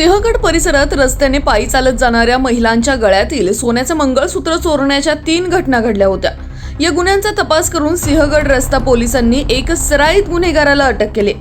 सिंहगड परिसरात रस्त्याने पायी चालत जाणाऱ्या महिलांच्या गळ्यातील सोन्याचं मंगळसूत्र चोरण्याच्या तीन घटना घडल्या होत्या. या गुन्ह्यांचा तपास करून सिंहगड रस्ता पोलिसांनी एक सराईत गुन्हेगाराला अटक केली.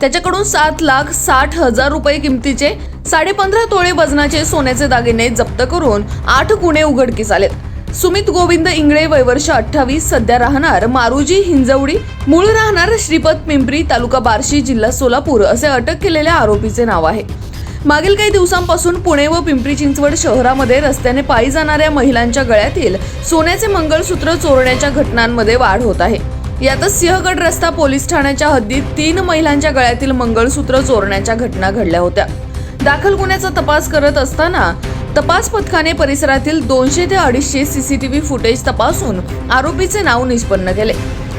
त्याच्याकडून सात लाख साठ हजार रुपये किमतीचे साडेपंधरा तोळे वजनाचे सोन्याचे दागिने जप्त करून आठ गुन्हे उघडकीस आलेत. सुमित गोविंद इंगळे वयवर्ष अठ्ठावीस सध्या राहणार मारुजी हिंजवडी मूळ राहणार श्रीपद पिंपरी तालुका बार्शी जिल्हा सोलापूर असे अटक केलेल्या आरोपीचे नाव आहे. मागील काही दिवसांपासून पुणे व पिंपरी चिंचवड शहरामध्ये रस्त्याने पायी जाणाऱ्या महिलांच्या गळ्यातील सोन्याचे मंगळसूत्र चोरण्याच्या घटनांमध्ये वाढ होत आहे. यातच सिंहगड रस्ता पोलीस ठाण्याच्या हद्दीत तीन महिलांच्या गळ्यातील मंगळसूत्र चोरण्याच्या घटना घडल्या होत्या. दाखल गुन्ह्याचा तपास करत असताना तपास पथकाने परिसरातील दोनशे ते अडीचशे सीसीटीव्ही फुटेज तपासून आरोपीचे नाव निष्पन्न केले.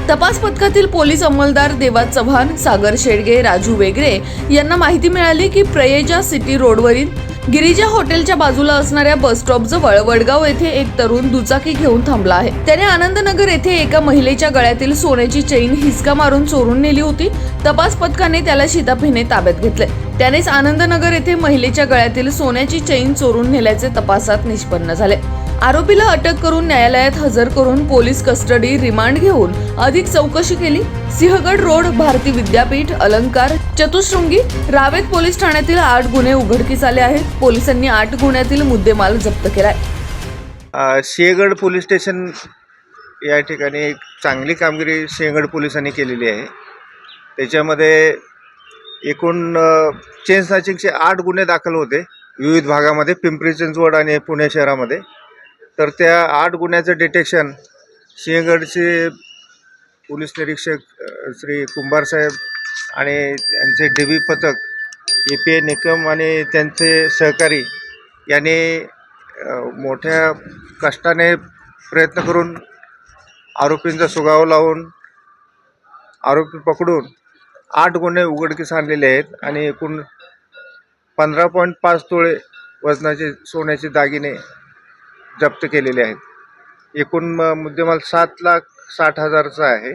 तपास पथकातील पोलीस अंमलदार देवा चव्हाण सागर शेडगे राजू वेगरे यांना माहिती मिळाली की प्रयेजा सिटी रोडवरील गिरिजा हॉटेलच्या बाजूला असणाऱ्या बस स्टॉप जवळ वडगाव येथे एक तरुण दुचाकी घेऊन थांबला आहे. त्याने आनंदनगर येथे एका महिलेच्या गळ्यातील सोन्याची चेन हिसका मारून चोरून नेली होती. तपास पथकाने त्याला शिताफीने ताब्यात घेतले. त्यानेच आनंदनगर येथे महिलेच्या गळ्यातील सोन्याची चैन चोरून नेल्याचे तपासात निष्पन्न झाले. आरोपीला अटक करून न्यायालयात हजर करून पोलीस कस्टडी रिमांड घेऊन अधिक चौकशी केली. सिंहगड रोड भारती विद्यापीठ अलंकार चतुशृंगी रावेत पोलीस ठाण्यातील आठ गुन्हे उघडकीस आले आहेत. पोलिसांनी आठ गुन्ह्यातील मुद्देमाल जप्त केलाय. सिंहगड पोलीस स्टेशन या ठिकाणी एक चांगली कामगिरी सिंहगड पोलिसांनी केलेली आहे. त्याच्यामध्ये एकूण चेन स्नॅचिंगचे आठ गुन्हे दाखल होते विविध भागामध्ये पिंपरी चिंचवड आणि पुणे शहरामध्ये. तर त्या आठ गुन्ह्याचं डिटेक्शन सिंहगडचे पोलीस निरीक्षक श्री कुंभार साहेब आणि त्यांचे डी बी पथक ए पी ए निकम आणि त्यांचे सहकारी यांनी मोठ्या कष्टाने प्रयत्न करून आरोपींचा सुगाव लावून आरोपी पकडून आठ गुन्हे उघडकीस आणलेले आहेत आणि एकूण पंधरा पॉईंट पाच तोळे वजनाचे सोन्याचे दागिने जप्त केलेले आहेत. एकूण म- मुद्देमाल सात लाख साठ हजारचा आहे.